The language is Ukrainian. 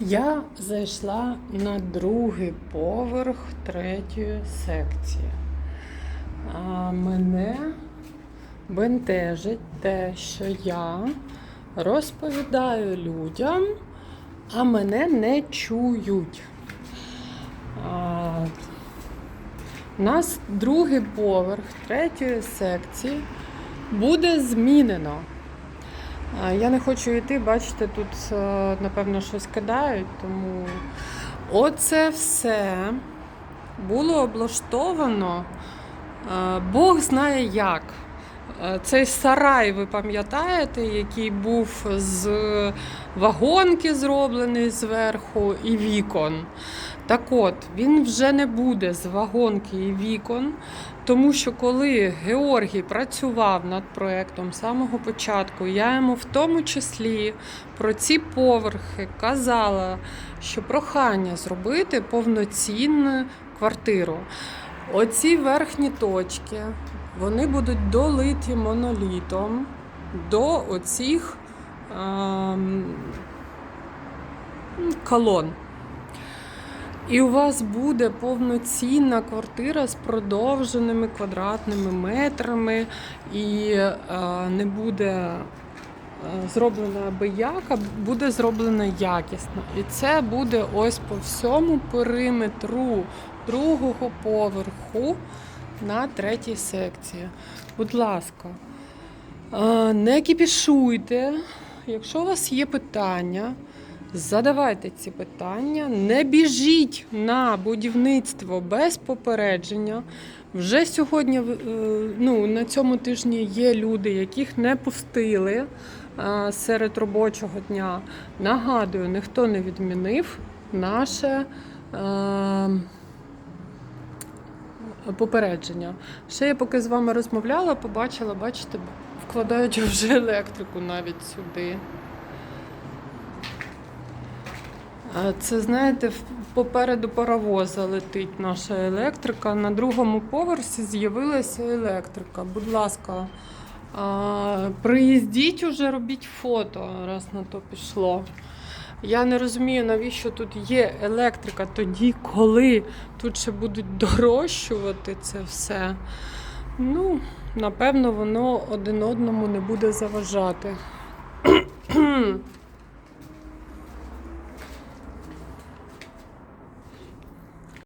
Я зайшла на другий поверх третьої секції. А мене бентежить те, що я розповідаю людям, а мене не чують. А, у нас другий поверх третьої секції буде змінено. Я не хочу йти, бачите, тут, е, напевно, щось кидають, тому оце все було облаштовано. е, Бог знає як. Е, Цей сарай, ви пам'ятаєте, який був з вагонки зроблений зверху і вікон. Так от, він вже не буде з вагонки і вікон, тому що коли Георгій працював над проектом з самого початку, я йому в тому числі про ці поверхи казала, що прохання зробити повноцінну квартиру. Оці верхні точки вони будуть долиті монолітом до оцих ем, колон. І у вас буде повноцінна квартира з продовженими квадратними метрами, і е, не буде е, зроблена абияк, а буде зроблена якісно. І це буде ось по всьому периметру другого поверху на третій секції. Будь ласка, е, не кіпішуйте. Якщо у вас є питання, Задавайте ці питання, не біжіть на будівництво без попередження. Вже сьогодні, е, ну, на цьому тижні є люди, яких не пустили е, серед робочого дня. Нагадую, ніхто не відмінив наше е, попередження. Ще я поки з вами розмовляла, побачила, бачите, вкладають вже електрику навіть сюди. А Це, знаєте, попереду паровоза летить наша електрика. На другому поверсі з'явилася електрика. Будь ласка, приїздіть уже, робіть фото, раз на то пішло. Я не розумію, навіщо тут є електрика тоді, коли тут ще будуть дорощувати це все. Ну, напевно, воно один одному не буде заважати.